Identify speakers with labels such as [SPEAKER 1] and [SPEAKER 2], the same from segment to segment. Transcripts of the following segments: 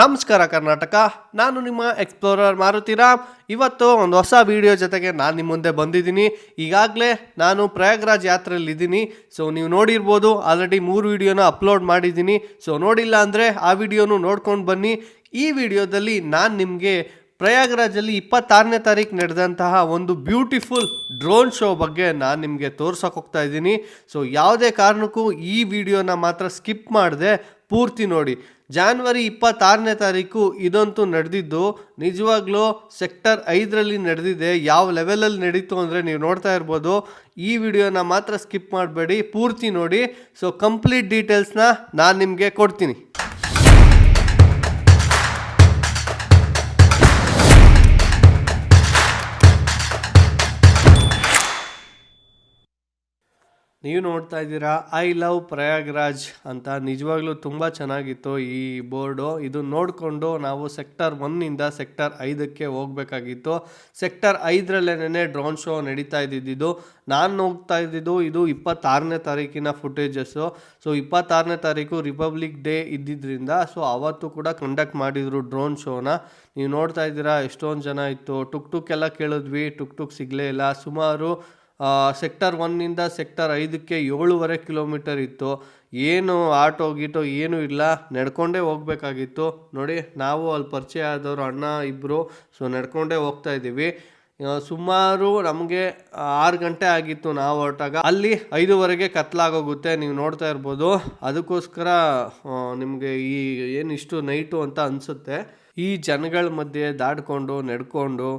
[SPEAKER 1] ನಮಸ್ಕಾರ ಕರ್ನಾಟಕ, ನಾನು ನಿಮ್ಮ ಎಕ್ಸ್ಪ್ಲೋರರ್ ಮಾರುತಿರಾಮ್ ಇವತ್ತು ಒಂದು ಹೊಸ ವಿಡಿಯೋ ಜೊತೆಗೆ ನಾನು ನಿಮ್ಮ ಮುಂದೆ ಬಂದಿದ್ದೀನಿ. ಈಗಾಗಲೇ ನಾನು ಪ್ರಯಾಗ್ರಾಜ್ ಯಾತ್ರೆಯಲ್ಲಿದ್ದೀನಿ. ಸೊ ನೀವು ನೋಡಿರ್ಬೋದು ಆಲ್ರೆಡಿ ಮೂರು ವಿಡಿಯೋನ ಅಪ್ಲೋಡ್ ಮಾಡಿದ್ದೀನಿ. ಸೊ ನೋಡಿಲ್ಲ ಅಂದರೆ ಆ ವಿಡಿಯೋನು ನೋಡ್ಕೊಂಡು ಬನ್ನಿ. ಈ ವಿಡಿಯೋದಲ್ಲಿ ನಾನು ನಿಮಗೆ ಪ್ರಯಾಗ್ರಾಜಲ್ಲಿ ಇಪ್ಪತ್ತಾರನೇ ತಾರೀಕು ನಡೆದಂತಹ ಒಂದು ಬ್ಯೂಟಿಫುಲ್ ಡ್ರೋನ್ ಶೋ ಬಗ್ಗೆ ನಾನು ನಿಮಗೆ ತೋರ್ಸೋಕೆ ಹೋಗ್ತಾ ಇದ್ದೀನಿ. ಸೊ ಯಾವುದೇ ಕಾರಣಕ್ಕೂ ಈ ವಿಡಿಯೋನ ಮಾತ್ರ ಸ್ಕಿಪ್ ಮಾಡಿದೆ ಪೂರ್ತಿ ನೋಡಿ. ಜಾನ್ವರಿ ಇಪ್ಪತ್ತಾರನೇ ತಾರೀಕು ಇದಂತೂ ನಡೆದಿದ್ದು, ನಿಜವಾಗ್ಲೂ ಸೆಕ್ಟರ್ ಐದರಲ್ಲಿ ನಡೆದಿದೆ. ಯಾವ ಲೆವೆಲಲ್ಲಿ ನಡೀತು ಅಂದರೆ ನೀವು ನೋಡ್ತಾ ಇರ್ಬೋದು. ಈ ವಿಡಿಯೋನ ಮಾತ್ರ ಸ್ಕಿಪ್ ಮಾಡಬೇಡಿ, ಪೂರ್ತಿ ನೋಡಿ. ಸೊ ಕಂಪ್ಲೀಟ್ ಡೀಟೇಲ್ಸ್ನ ನಾನು ನಿಮಗೆ ಕೊಡ್ತೀನಿ. ನೀವು ನೋಡ್ತಾ ಇದ್ದೀರಾ ಐ ಲವ್ ಪ್ರಯಾಗ್ರಾಜ್ ಅಂತ ನಿಜವಾಗ್ಲೂ ತುಂಬ ಚೆನ್ನಾಗಿತ್ತು ಈ ಬೋರ್ಡು. ಇದು ನೋಡಿಕೊಂಡು ನಾವು ಸೆಕ್ಟರ್ ಒನ್ನಿಂದ ಸೆಕ್ಟರ್ ಐದಕ್ಕೆ ಹೋಗಬೇಕಾಗಿತ್ತು. ಸೆಕ್ಟರ್ ಐದರಲ್ಲೇನೆ ಡ್ರೋನ್ ಶೋ ನಡೀತಾ ಇದ್ದಿದ್ದು. ನಾನು ಹೋಗ್ತಾ ಇದ್ದಿದ್ದು ಇದು ಇಪ್ಪತ್ತಾರನೇ ತಾರೀಕಿನ ಫುಟೇಜಸ್ಸು ಸೊ, ಇಪ್ಪತ್ತಾರನೇ ತಾರೀಕು ರಿಪಬ್ಲಿಕ್ ಡೇ ಇದ್ದಿದ್ದರಿಂದ ಸೊ, ಅವತ್ತು ಕೂಡ ಕಂಡಕ್ಟ್ ಮಾಡಿದರು ಡ್ರೋನ್ ಶೋನ. ನೀವು ನೋಡ್ತಾ ಇದ್ದೀರಾ, ಎಷ್ಟೊಂದು ಜನ ಇತ್ತು. ಟುಕ್ ಟುಕ್ ಎಲ್ಲ ಕೇಳಿದ್ವಿ, ಟುಕ್ ಟುಕ್ ಸಿಗಲೇ ಇಲ್ಲ. ಸುಮಾರು ಸೆಕ್ಟರ್ ಒನ್ನಿಂದ ಸೆಕ್ಟರ್ ಐದಕ್ಕೆ ಏಳುವರೆ ಕಿಲೋಮೀಟರ್ ಇತ್ತು. ಏನು ಆಟೋ, ಗೀಟೋ ಏನೂ ಇಲ್ಲ. ನಡ್ಕೊಂಡೇ ಹೋಗಬೇಕಾಗಿತ್ತು. ನೋಡಿ, ನಾವು ಅಲ್ಲಿ ಪರಿಚಯ ಆದವರು ಅಣ್ಣ ಇಬ್ಬರು ಸೊ ನಡ್ಕೊಂಡೇ ಹೋಗ್ತಾ ಇದ್ದೀವಿ. ಸುಮಾರು ನಮಗೆ ಆರು ಗಂಟೆ ಆಗಿತ್ತು ನಾವು ಹೊರಟಾಗ. ಅಲ್ಲಿ ಐದುವರೆಗೆ ಕತ್ಲಾಗೋಗುತ್ತೆ. ನೀವು ನೋಡ್ತಾ ಇರ್ಬೋದು. ಅದಕ್ಕೋಸ್ಕರ ನಿಮಗೆ ಈ ಏನು ಇಷ್ಟು ನೈಟು ಅಂತ ಅನಿಸುತ್ತೆ. ಈ ಜನಗಳ ಮಧ್ಯೆ ದಾಡ್ಕೊಂಡು, ನಡ್ಕೊಂಡು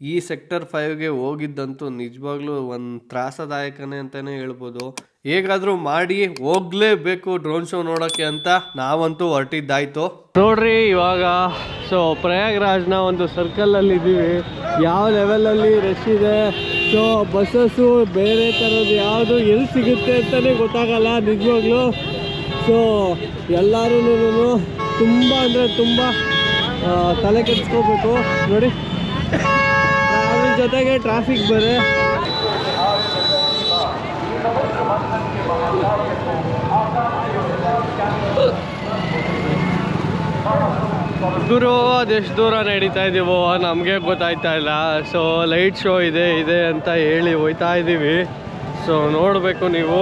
[SPEAKER 1] ಈ ಸೆಕ್ಟರ್ ಫೈವ್ಗೆ ಹೋಗಿದ್ದಂತೂ ನಿಜವಾಗ್ಲೂ ಒಂದು ತ್ರಾಸದಾಯಕನೇ ಅಂತಲೇ ಹೇಳ್ಬೋದು. ಹೇಗಾದರೂ ಮಾಡಿ ಹೋಗ್ಲೇಬೇಕು ಡ್ರೋನ್ ಶೋ ನೋಡೋಕ್ಕೆ ಅಂತ ನಾವಂತೂ ಹೊರಟಿದ್ದಾಯ್ತು. ನೋಡ್ರಿ ಇವಾಗ ಸೊ ಪ್ರಯಾಗ್ರಾಜ್ನ ಒಂದು ಸರ್ಕಲಲ್ಲಿ ಇದ್ದೀವಿ ಯಾವ ಲೆವೆಲಲ್ಲಿ ರಶ್ ಇದೆ? ಸೊ ಬಸ್ಸಸ್ಸು ಬೇರೆ ಥರದ್ದು ಯಾವುದು ಎಲ್ಲಿ ಸಿಗುತ್ತೆ ಅಂತಲೇ ಗೊತ್ತಾಗಲ್ಲ ನಿಜವಾಗ್ಲೂ. ಸೊ ಎಲ್ಲರೂ ತುಂಬ ಅಂದರೆ ತುಂಬ ತಲೆ ಕೆಡಿಸ್ಕೋಬೇಕು. ನೋಡಿ. ಜೊತೆಗೆ ಟ್ರಾಫಿಕ್ ಬರೆ. ದೂರ ಅದೆಷ್ಟು ದೂರ ನಡೀತಾ ಇದ್ದೀವೋ ನಮಗೆ ಗೊತ್ತಾಯ್ತಾ ಇಲ್ಲ. ಸೊ ಲೈಟ್ ಶೋ ಇದೆ ಇದೆ ಅಂತ ಹೇಳಿ ಹೋಯ್ತಾ ಇದ್ದೀವಿ ಸೊ ನೋಡಬೇಕು ನೀವು.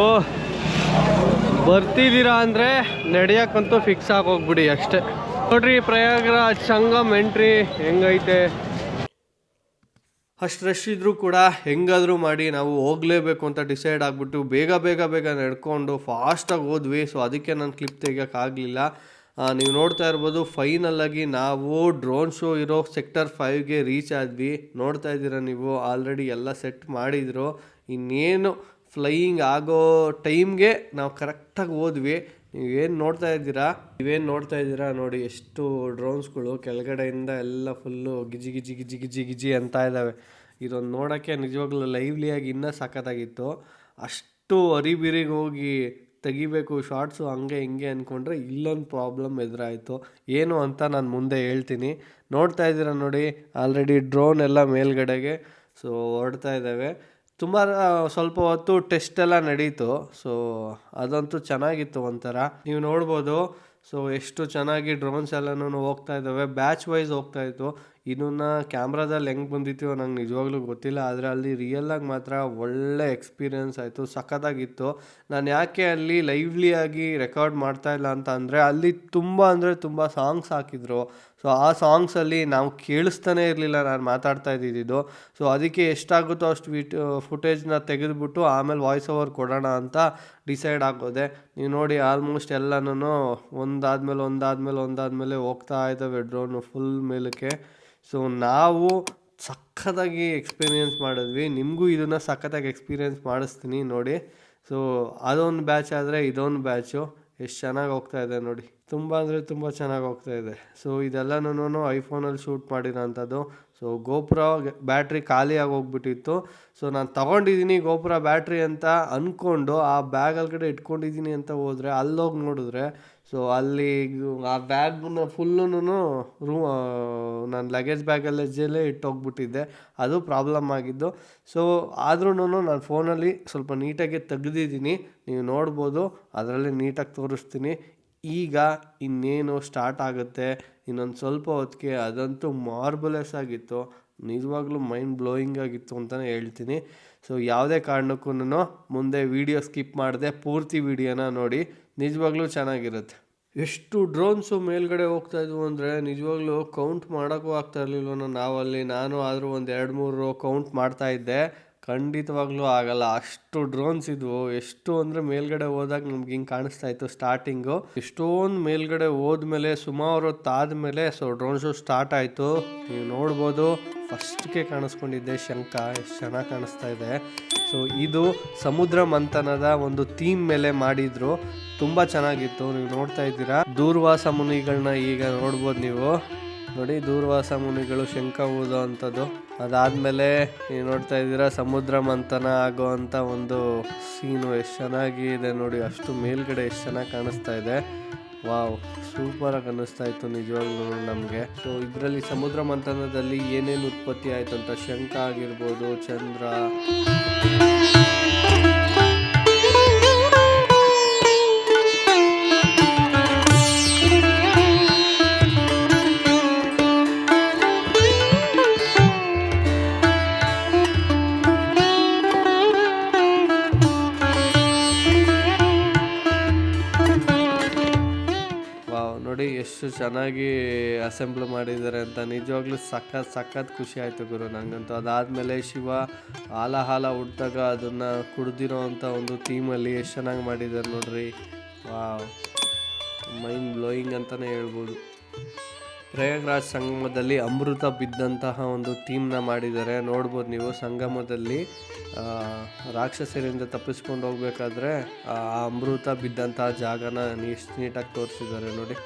[SPEAKER 1] ಬರ್ತಿದ್ದೀರಾ ಅಂದರೆ ನಡೆಯೋಕ್ಕಂತೂ ಫಿಕ್ಸ್ ಆಗೋಗ್ಬಿಡಿ ಅಷ್ಟೇ. ನೋಡ್ರಿ, ಪ್ರಯಾಗ್ರಾಜ್ ಸಂಗಮ್ ಎಂಟ್ರಿ ಹೆಂಗೈತೆ? ಅಷ್ಟು ರಶ್ ಇದ್ದರೂ ಕೂಡ ಹೆಂಗಾದರೂ ಮಾಡಿ ನಾವು ಹೋಗಲೇಬೇಕು ಅಂತ ಡಿಸೈಡ್ ಆಗಿಬಿಟ್ಟು ಬೇಗ ಬೇಗ ಬೇಗ ನಡ್ಕೊಂಡು ಫಾಸ್ಟಾಗಿ ಹೋದ್ವಿ. ಸೊ ಅದಕ್ಕೆ ನಾನು ಕ್ಲಿಪ್ ತೆಗಿಯೋಕ್ಕಾಗಲಿಲ್ಲ ನೀವು ನೋಡ್ತಾ ಇರ್ಬೋದು ಫೈನಲ್ಲಾಗಿ ನಾವು ಡ್ರೋನ್ ಶೋ ಇರೋ ಸೆಕ್ಟರ್ ಫೈವ್ಗೆ ರೀಚ್ ಆದ್ವಿ. ನೋಡ್ತಾ ಇದ್ದೀರ ನೀವು? ಆಲ್ರೆಡಿ ಎಲ್ಲ ಸೆಟ್ ಮಾಡಿದರು. ಇನ್ನೇನು ಫ್ಲೈಯಿಂಗ್ ಆಗೋ ಟೈಮ್ಗೆ ನಾವು ಕರೆಕ್ಟಾಗಿ ಹೋದ್ವಿ. ನೀವೇನು ನೋಡ್ತಾ ಇದ್ದೀರಾ? ನೀವೇನು ನೋಡ್ತಾ ಇದ್ದೀರಾ ನೋಡಿ, ಎಷ್ಟು ಡ್ರೋನ್ಸ್ಗಳು ಕೆಳಗಡೆಯಿಂದ ಎಲ್ಲ ಫುಲ್ಲು ಗಿಜಿ ಗಿಜಿ ಗಿಜಿ ಗಿಜಿ ಗಿಜಿ ಅಂತ ಇದ್ದಾವೆ ಇದೊಂದು ನೋಡೋಕ್ಕೆ ನಿಜವಾಗ್ಲೂ ಲೈವ್ಲಿಯಾಗಿ ಇನ್ನೂ ಸಖತ್ತಾಗಿತ್ತು. ಅಷ್ಟು ಅರಿಬಿರಿಗೆ ಹೋಗಿ ತೆಗಿಬೇಕು ಶಾರ್ಟ್ಸು ಹಂಗೆ ಹಿಂಗೆ ಅಂದ್ಕೊಂಡ್ರೆ ಇಲ್ಲೊಂದು ಪ್ರಾಬ್ಲಮ್ ಎದುರಾಯಿತು. ಏನು ಅಂತ ನಾನು ಮುಂದೆ ಹೇಳ್ತೀನಿ. ನೋಡ್ತಾ ಇದ್ದೀರಾ ನೋಡಿ ಆಲ್ರೆಡಿ ಡ್ರೋನ್ ಎಲ್ಲ ಮೇಲ್ಗಡೆಗೆ ಸೊ ಹೊರಡ್ತಾ ಇದ್ದಾವೆ ತುಂಬ ಸ್ವಲ್ಪ ಹೊತ್ತು ಟೆಸ್ಟ್ ಎಲ್ಲ ನಡೀತು. ಸೊ ಅದಂತೂ ಚೆನ್ನಾಗಿತ್ತು ಒಂಥರ. ನೀವು ನೋಡ್ಬೋದು. ಸೊ ಎಷ್ಟು ಚೆನ್ನಾಗಿ ಡ್ರೋನ್ಸ್ ಎಲ್ಲನೂ ಹೋಗ್ತಾ ಇದ್ದಾವೆ. ಬ್ಯಾಚ್ ವೈಸ್ ಹೋಗ್ತಾ ಇತ್ತು. ಇದನ್ನ ಕ್ಯಾಮ್ರಾದಲ್ಲಿ ಹೆಂಗೆ ಬಂದಿತ್ತು ನಂಗೆ ನಿಜವಾಗ್ಲೂ ಗೊತ್ತಿಲ್ಲ, ಆದರೆ ಅಲ್ಲಿ ರಿಯಲ್ಲಾಗಿ ಮಾತ್ರ ಒಳ್ಳೆ ಎಕ್ಸ್ಪೀರಿಯನ್ಸ್ ಆಯಿತು, ಸಖತ್ತಾಗಿತ್ತು. ನಾನು ಯಾಕೆ ಅಲ್ಲಿ ಲೈವ್ಲಿಯಾಗಿ ರೆಕಾರ್ಡ್ ಮಾಡ್ತಾ ಇಲ್ಲ ಅಂತ ಅಂದರೆ, ಅಲ್ಲಿ ತುಂಬ ಅಂದರೆ ತುಂಬ ಸಾಂಗ್ಸ್ ಹಾಕಿದ್ರು. ಸೊ ಆ ಸಾಂಗ್ಸಲ್ಲಿ ನಾವು ಕೇಳಿಸ್ತಾನೆ ಇರಲಿಲ್ಲ ನಾನು ಮಾತಾಡ್ತಾ ಇದ್ದಿದ್ದು. ಸೊ ಅದಕ್ಕೆ ಎಷ್ಟಾಗುತ್ತೋ ಅಷ್ಟು ವಿಟ್ ಫುಟೇಜ್ನ ತೆಗೆದುಬಿಟ್ಟು ಆಮೇಲೆ ವಾಯ್ಸ್ ಓವರ್ ಕೊಡೋಣ ಅಂತ ಡಿಸೈಡ್ ಆಗೋದೆ. ನೀವು ನೋಡಿ ಆಲ್ಮೋಸ್ಟ್ ಎಲ್ಲನೂ ಒಂದಾದಮೇಲೆ ಒಂದಾದಮೇಲೆ ಒಂದಾದಮೇಲೆ ಹೋಗ್ತಾ ಇದ್ದಾವೆ ಡ್ರೋನು ಫುಲ್ ಮೇಲಕ್ಕೆ. ಸೊ ನಾವು ಸಖತ್ತಾಗಿ ಎಕ್ಸ್ಪೀರಿಯೆನ್ಸ್ ಮಾಡಿದ್ವಿ. ನಿಮಗೂ ಇದನ್ನು ಸಖತ್ತಾಗಿ ಎಕ್ಸ್ಪೀರಿಯೆನ್ಸ್ ಮಾಡಿಸ್ತೀನಿ ನೋಡಿ. ಸೊ ಅದೊಂದು ಬ್ಯಾಚ್ ಆದರೆ ಇದೊಂದು ಬ್ಯಾಚು. ಎಷ್ಟು ಚೆನ್ನಾಗಿ ಹೋಗ್ತಾ ಇದೆ ನೋಡಿ. ತುಂಬ ಅಂದರೆ ತುಂಬ ಚೆನ್ನಾಗಿ ಇದೆ. ಸೊ ಇದೆಲ್ಲನೂ ಐಫೋನಲ್ಲಿ ಶೂಟ್ ಮಾಡಿರೋಂಥದ್ದು. ಸೊ ಗೋಪುರ ಬ್ಯಾಟ್ರಿ ಖಾಲಿಯಾಗಿ ಹೋಗ್ಬಿಟ್ಟಿತ್ತು ಸೊ ನಾನು ತಗೊಂಡಿದ್ದೀನಿ ಗೋಪುರ ಬ್ಯಾಟ್ರಿ ಅಂತ ಅಂದ್ಕೊಂಡು ಆ ಬ್ಯಾಗ್ ಕಡೆ ಇಟ್ಕೊಂಡಿದ್ದೀನಿ ಅಂತ ಹೋದರೆ ಅಲ್ಲೋಗಿ ನೋಡಿದ್ರೆ ಸೊ ಅಲ್ಲಿ ಆ ಬ್ಯಾಗ್ನ ಫುಲ್ಲುನು ರೂ ನಾನು ಲಗೇಜ್ ಬ್ಯಾಗಲ್ಲೇ ಜೇಲೇ ಇಟ್ಟೋಗ್ಬಿಟ್ಟಿದ್ದೆ ಅದು ಪ್ರಾಬ್ಲಮ್ ಆಗಿದ್ದು. ಸೊ ಆದ್ರೂ ನಾನು ಫೋನಲ್ಲಿ ಸ್ವಲ್ಪ ನೀಟಾಗಿ ತೆಗೆದಿದ್ದೀನಿ ನೀವು ನೋಡ್ಬೋದು, ಅದರಲ್ಲಿ ನೀಟಾಗಿ ತೋರಿಸ್ತೀನಿ. ಈಗ ಇನ್ನೇನು ಸ್ಟಾರ್ಟ್ ಆಗುತ್ತೆ. ಇನ್ನೊಂದು ಸ್ವಲ್ಪ ಹೊತ್ತಿಗೆ ಅದಂತೂ ಮಾರ್ಬಲೆಸ್ ಆಗಿತ್ತು. ನಿಜವಾಗ್ಲೂ ಮೈಂಡ್ ಬ್ಲೋಯಿಂಗ್ ಆಗಿತ್ತು ಅಂತಲೇ ಹೇಳ್ತೀನಿ. ಸೊ ಯಾವುದೇ ಕಾರಣಕ್ಕೂ ಮುಂದೆ ವಿಡಿಯೋ ಸ್ಕಿಪ್ ಮಾಡದೆ ಪೂರ್ತಿ ವಿಡಿಯೋನ ನೋಡಿ. ನಿಜವಾಗ್ಲೂ ಚೆನ್ನಾಗಿರುತ್ತೆ. ಎಷ್ಟು ಡ್ರೋನ್ಸು ಮೇಲ್ಗಡೆ ಹೋಗ್ತಾ ಇದ್ವು ಅಂದರೆ ನಿಜವಾಗ್ಲೂ ಕೌಂಟ್ ಮಾಡೋಕ್ಕೂ ಆಗ್ತಾ ಇರಲಿಲ್ಲ ನಾವಲ್ಲಿ. ನಾನು ಆದರೂ ಒಂದು ಎರಡು ಮೂರು ಕೌಂಟ್ ಮಾಡ್ತಾ ಇದ್ದೆ. ಖಂಡಿತವಾಗ್ಲೂ ಆಗಲ್ಲ. ಅಷ್ಟು ಡ್ರೋನ್ಸ್ ಇದ್ವು. ಎಷ್ಟು ಅಂದರೆ ಮೇಲ್ಗಡೆ ಹೋದಾಗ ನಮ್ಗೆ ಹಿಂಗೆ ಕಾಣಿಸ್ತಾ ಇತ್ತು ಸ್ಟಾರ್ಟಿಂಗು ಎಷ್ಟೊಂದು ಮೇಲ್ಗಡೆ ಹೋದ್ಮೇಲೆ ಸುಮಾರು ಹೊತ್ತಾದ್ಮೇಲೆ ಸೊ ಡ್ರೋನ್ ಶೋ ಸ್ಟಾರ್ಟ್ ಆಯಿತು. ನೀವು ನೋಡ್ಬೋದು. ಫಸ್ಟ್ಗೆ ಕಾಣಿಸ್ಕೊಂಡಿದ್ದೆ ಶಂಕ ಎಷ್ಟು ಚೆನ್ನಾಗಿ ಕಾಣಿಸ್ತಾ ಇದೆ. ಸೊ ಇದು ಸಮುದ್ರ ಮಂಥನದ ಒಂದು ಥೀಮ್ ಮೇಲೆ ಮಾಡಿದ್ರು. ತುಂಬ ಚೆನ್ನಾಗಿತ್ತು. ನೀವು ನೋಡ್ತಾ ಇದ್ದೀರಾ? ದೂರ್ವಾಸ ಮುನಿಗಳನ್ನ ಈಗ ನೋಡ್ಬೋದು ನೀವು. ನೋಡಿ, ದೂರ್ವಾಸ ಮುನಿಗಳು ಶಂಕ ಊದೋ ಅಂಥದ್ದು ಅದಾದಮೇಲೆ ನೀವು ನೋಡ್ತಾ ಇದ್ದೀರಾ, ಸಮುದ್ರ ಮಂಥನ ಆಗೋ ಒಂದು ಸೀನು ಎಷ್ಟು ಚೆನ್ನಾಗಿ ಇದೆ ನೋಡಿ, ಅಷ್ಟು ಮೇಲ್ಗಡೆ ಎಷ್ಟು ಚೆನ್ನಾಗಿ ಕಾಣಿಸ್ತಾ ಇದೆ. ವಾವ್ ಸೂಪರಾಗಿ ಅನ್ನಿಸ್ತಾ ಇತ್ತು ನಿಜವಾಗ್ಲೂ ನಮಗೆ. ಸೊ ಇದರಲ್ಲಿ ಸಮುದ್ರ ಮಂಥನದಲ್ಲಿ ಏನೇನು ಉತ್ಪತ್ತಿ ಆಯಿತು ಅಂತ ಶಂಕ ಆಗಿರ್ಬೋದು, ಚಂದ್ರ. ಚೆನ್ನಾಗಿ ಅಸೆಂಬ್ಲ್ ಮಾಡಿದ್ದಾರೆ ಅಂತ ನಿಜವಾಗ್ಲೂ ಸಖತ್ ಸಖತ್ ಖುಷಿ ಆಯಿತು ಗುರು ನನಗಂತೂ ಅದಾದಮೇಲೆ ಶಿವ ಹಾಲ ಹಾಲ ಹುಟ್ಟಿದಾಗ ಅದನ್ನು ಕುಡ್ದಿರೋ ಅಂಥ ಒಂದು ಥೀಮಲ್ಲಿ ಎಷ್ಟು ಚೆನ್ನಾಗಿ ಮಾಡಿದ್ದಾರೆ ನೋಡ್ರಿ. ವಾವ್. ಮೈಂಡ್ ಬ್ಲೋಯಿಂಗ್ ಅಂತಲೇ ಹೇಳ್ಬೋದು. ಪ್ರಯಾಗ್ರಾಜ್ ಸಂಗಮದಲ್ಲಿ ಅಮೃತ ಬಿದ್ದಂತಹ ಒಂದು ಥೀಮ್ನ ಮಾಡಿದ್ದಾರೆ. ನೋಡ್ಬೋದು ನೀವು ಸಂಗಮದಲ್ಲಿ ರಾಕ್ಷಸರಿಂದ ತಪ್ಪಿಸ್ಕೊಂಡು ಹೋಗ್ಬೇಕಾದ್ರೆ ಆ ಅಮೃತ ಬಿದ್ದಂತಹ ಜಾಗನ ನೀಟ್ ನೀಟಾಗಿ ತೋರಿಸಿದ್ದಾರೆ ನೋಡಿ.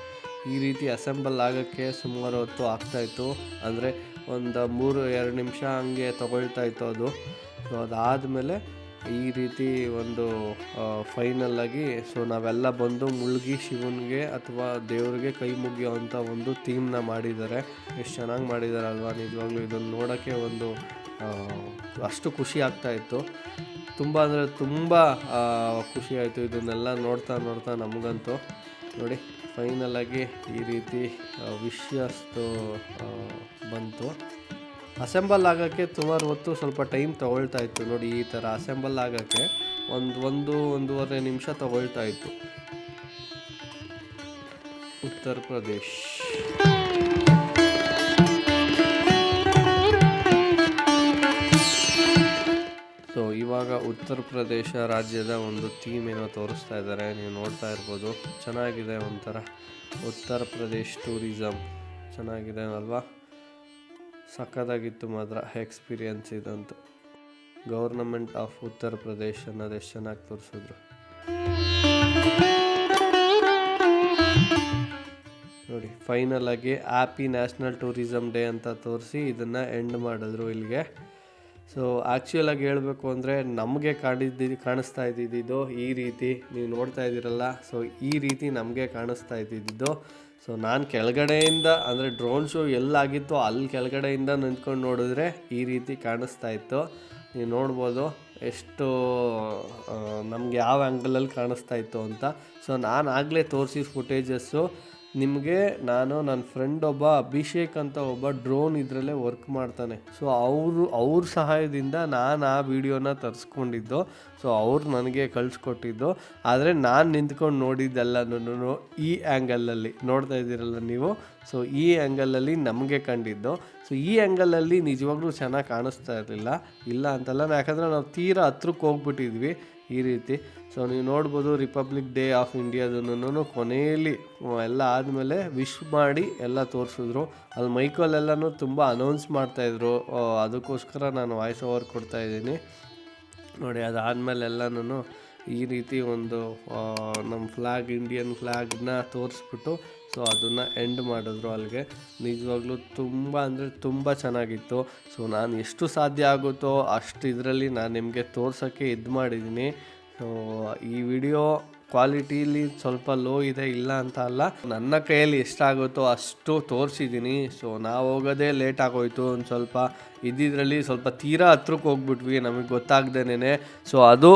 [SPEAKER 1] ಈ ರೀತಿ ಅಸೆಂಬಲ್ ಆಗೋಕ್ಕೆ ಸುಮಾರು ಹೊತ್ತು ಆಗ್ತಾಯಿತ್ತು ಅಂದರೆ ಒಂದು ಮೂರು, ಎರಡು ನಿಮಿಷ ಹಂಗೆ ತೊಗೊಳ್ತಾ ಇತ್ತು ಅದು. ಸೊ ಅದಾದಮೇಲೆ ಈ ರೀತಿ ಒಂದು ಫೈನಲ್ ಆಗಿ ಸೊ ನಾವೆಲ್ಲ ಬಂದು ಮುಳುಗಿ ಶಿವನಿಗೆ ಅಥವಾ ದೇವರಿಗೆ ಕೈ ಮುಗಿಯೋವಂಥ ಒಂದು ಥೀಮ್ನ ಮಾಡಿದ್ದಾರೆ. ಎಷ್ಟು ಚೆನ್ನಾಗಿ ಮಾಡಿದ್ದಾರೆ ಅಲ್ವಾ ನಿಜವಾಗ್ಲೂ ಇದನ್ನು ನೋಡೋಕ್ಕೆ ಒಂದು ಅಷ್ಟು ಖುಷಿ ಆಗ್ತಾ ಇತ್ತು. ತುಂಬ ಅಂದರೆ ತುಂಬ ಖುಷಿಯಾಯಿತು ಇದನ್ನೆಲ್ಲ ನೋಡ್ತಾ ನೋಡ್ತಾ ನಮಗಂತೂ. ನೋಡಿ. ಫೈನಲ್ ಆಗಿ ಈ ರೀತಿ ವಿಷಯಸ್ತು ಬಂತು. ಅಸೆಂಬಲ್ ಆಗೋಕ್ಕೆ ಸುಮಾರು ಹೊತ್ತು ಸ್ವಲ್ಪ ಟೈಮ್ ತೊಗೊಳ್ತಾ ಇತ್ತು. ನೋಡಿ, ಈ ಥರ ಅಸೆಂಬಲ್ ಆಗೋಕ್ಕೆ ಒಂದು ಒಂದು, ಒಂದೂವರೆ ನಿಮಿಷ ತೊಗೊಳ್ತಾ ಇತ್ತು. ಉತ್ತರ ಪ್ರದೇಶ್. ಇವಾಗ ಉತ್ತರ ಪ್ರದೇಶ ರಾಜ್ಯದ ಒಂದು ಥೀಮ್ ಏನೋ ತೋರಿಸ್ತಾ ಇದ್ದಾರೆ. ನೀವು ನೋಡ್ತಾ ಇರ್ಬೋದು. ಚೆನ್ನಾಗಿದೆ ಒಂಥರ ಉತ್ತರ ಪ್ರದೇಶ್ ಟೂರಿಸಮ್ ಚೆನ್ನಾಗಿದೆ ಅಲ್ವಾ? ಸಕ್ಕತ್ತಾಗಿತ್ತು ಮಾತ್ರ ಎಕ್ಸ್ಪೀರಿಯನ್ಸ್ ಇದಂತೂ. ಗೌರ್ನಮೆಂಟ್ ಆಫ್ ಉತ್ತರ ಪ್ರದೇಶ ಅನ್ನೋದು ಎಷ್ಟು ಚೆನ್ನಾಗಿ ತೋರಿಸಿದ್ರು. ನೋಡಿ ಫೈನಲ್ ಆಗಿ ಹ್ಯಾಪಿ ನ್ಯಾಷನಲ್ ಟೂರಿಸಮ್ ಡೇ ಅಂತ ತೋರಿಸಿ ಇದನ್ನು ಎಂಡ್ ಮಾಡಿದ್ರು ಇಲ್ಲಿಗೆ. ಸೊ ಆ್ಯಕ್ಚುಯಲಾಗಿ ಹೇಳಬೇಕು ಅಂದರೆ ನಮಗೆ ಕಾಣಿದ್ದಿ, ಕಾಣಿಸ್ತಾ ಇದ್ದಿದ್ದು ಈ ರೀತಿ. ನೀವು ನೋಡ್ತಾ ಇದ್ದೀರಲ್ಲ ಸೊ ಈ ರೀತಿ ನಮಗೆ ಕಾಣಿಸ್ತಾ ಇದ್ದಿದ್ದು. ಸೊ ನಾನು ಕೆಳಗಡೆಯಿಂದ, ಅಂದರೆ ಡ್ರೋನ್ ಶೋ ಎಲ್ಲಾಗಿತ್ತು ಅಲ್ಲಿ ಕೆಳಗಡೆಯಿಂದ ನಿಂತ್ಕೊಂಡು ನೋಡಿದ್ರೆ ಈ ರೀತಿ ಕಾಣಿಸ್ತಾ ಇತ್ತು. ನೀವು ನೋಡ್ಬೋದು ಎಷ್ಟು ನಮಗೆ ಯಾವ ಆ್ಯಂಗಲಲ್ಲಿ ಕಾಣಿಸ್ತಾ ಇತ್ತು ಅಂತ. ಸೊ ನಾನು ಆಗಲೇ ತೋರಿಸಿದ ಫುಟೇಜಸ್ಸು ನಿಮಗೆ ನಾನು ನನ್ನ ಫ್ರೆಂಡ್ ಒಬ್ಬ, ಅಭಿಷೇಕ್ ಅಂತ ಒಬ್ಬ ಡ್ರೋನ್ ಇದರಲ್ಲೇ ವರ್ಕ್ ಮಾಡ್ತಾನೆ. ಸೊ ಅವರು, ಅವ್ರ ಸಹಾಯದಿಂದ ನಾನು ಆ ವಿಡಿಯೋನ ತರಿಸ್ಕೊಂಡಿದ್ದು. ಸೊ ಅವ್ರು ನನಗೆ ಕಳಿಸ್ಕೊಟ್ಟಿದ್ದು. ಆದರೆ ನಾನು ನಿಂತ್ಕೊಂಡು ನೋಡಿದ್ದೆಲ್ಲನೂ ಈ ಆ್ಯಂಗಲಲ್ಲಿ ನೋಡ್ತಾ ಇದ್ದೀರಲ್ಲ ನೀವು? ಸೊ ಈ ಆ್ಯಂಗಲಲ್ಲಿ ನಮಗೆ ಕಂಡಿದ್ದು. ಸೊ ಈ ಆ್ಯಂಗಲಲ್ಲಿ ನಿಜವಾಗ್ಲೂ ಚೆನ್ನಾಗಿ ಕಾಣಿಸ್ತಾ ಇರಲಿಲ್ಲ. ಇಲ್ಲ ಅಂತಲ್ಲ, ಯಾಕಂದರೆ ನಾವು ತೀರಾ ಹತ್ರಕ್ಕೆ ಹೋಗ್ಬಿಟ್ಟಿದ್ವಿ. ಈ ರೀತಿ. ಸೊ ನೀವು ನೋಡ್ಬೋದು ರಿಪಬ್ಲಿಕ್ ಡೇ ಆಫ್ ಇಂಡಿಯಾದನ್ನು ಕೊನೆಯಲ್ಲಿ ಎಲ್ಲ ಆದಮೇಲೆ ವಿಶ್ ಮಾಡಿ ಎಲ್ಲ ತೋರಿಸಿದ್ರು. ಅಲ್ಲಿ ಮೈಕಲ್ಲೆಲ್ಲನೂ ತುಂಬ ಅನೌನ್ಸ್ ಮಾಡ್ತಾಯಿದ್ರು ಅದಕ್ಕೋಸ್ಕರ ನಾನು ವಾಯ್ಸ್ ಓವರ್ ಕೊಡ್ತಾ ಇದ್ದೀನಿ. ನೋಡಿ, ಅದಾದಮೇಲೆ ಎಲ್ಲನೂ ಈ ರೀತಿ ಒಂದು ನಮ್ಮ ಫ್ಲ್ಯಾಗ್ ಇಂಡಿಯನ್ ಫ್ಲ್ಯಾಗ್ನ ತೋರಿಸ್ಬಿಟ್ಟು ಸೊ ಅದನ್ನು ಎಂಡ್ ಮಾಡಿದ್ರು ಅಲ್ಲಿಗೆ ನಿಜವಾಗ್ಲೂ ತುಂಬ ಅಂದರೆ ತುಂಬ ಚೆನ್ನಾಗಿತ್ತು. ಸೊ ನಾನು ಎಷ್ಟು ಸಾಧ್ಯ ಆಗುತ್ತೋ ಅಷ್ಟು ಇದರಲ್ಲಿ ನಾನು ನಿಮಗೆ ತೋರ್ಸೋಕ್ಕೆ ಇದು ಮಾಡಿದ್ದೀನಿ ಸೊ ಈ ವಿಡಿಯೋ ಕ್ವಾಲಿಟಿಲಿ ಸ್ವಲ್ಪ ಲೋ ಇದೆ, ಇಲ್ಲ ಅಂತ ಅಲ್ಲ. ನನ್ನ ಕೈಯಲ್ಲಿ ಎಷ್ಟಾಗುತ್ತೋ ಅಷ್ಟು ತೋರಿಸಿದ್ದೀನಿ. ಸೊ ನಾವು ಹೋಗೋದೇ ಲೇಟ್ ಆಗೋಯ್ತು ಒಂದು ಸ್ವಲ್ಪ. ಇದ್ದಿದ್ರಲ್ಲಿ ಸ್ವಲ್ಪ ತೀರಾ ಹತ್ರಕ್ಕೆ ಹೋಗ್ಬಿಟ್ವಿ, ನಮಗೆ ಗೊತ್ತಾಗ್ದೇನೆ ಸೊ ಅದು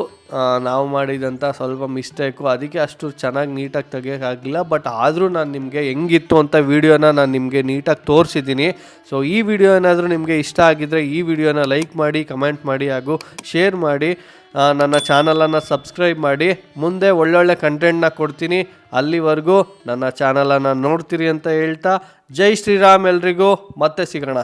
[SPEAKER 1] ನಾವು ಮಾಡಿದಂಥ ಸ್ವಲ್ಪ ಮಿಸ್ಟೇಕು ಅದಕ್ಕೆ ಅಷ್ಟು ಚೆನ್ನಾಗಿ ನೀಟಾಗಿ ತೆಗಿಯೋಕ್ಕಾಗಿಲ್ಲ ಬಟ್ ಆದರೂ ನಾನು ನಿಮಗೆ ಹೆಂಗಿತ್ತು ಅಂತ ವೀಡಿಯೋನ ನಾನು ನಿಮಗೆ ನೀಟಾಗಿ ತೋರಿಸಿದ್ದೀನಿ. ಸೊ ಈ ವಿಡಿಯೋ ಏನಾದರೂ ನಿಮಗೆ ಇಷ್ಟ ಆಗಿದ್ದರೆ ಈ ವಿಡಿಯೋನ ಲೈಕ್ ಮಾಡಿ ಕಮೆಂಟ್ ಮಾಡಿ ಹಾಗೂ ಶೇರ್ ಮಾಡಿ. ನನ್ನ ಚಾನಲನ್ನು ಸಬ್ಸ್ಕ್ರೈಬ್ ಮಾಡಿ, ಮುಂದೆ ಒಳ್ಳೊಳ್ಳೆ ಕಂಟೆಂಟ್ನ ಕೊಡ್ತೀನಿ. ಅಲ್ಲಿವರೆಗೂ ನನ್ನ ಚಾನಲನ್ನು ನೋಡ್ತೀರಿ ಅಂತ ಹೇಳ್ತಾ, ಜೈ ಶ್ರೀರಾಮ್ ಎಲ್ರಿಗೂ, ಮತ್ತೆ ಸಿಗೋಣ.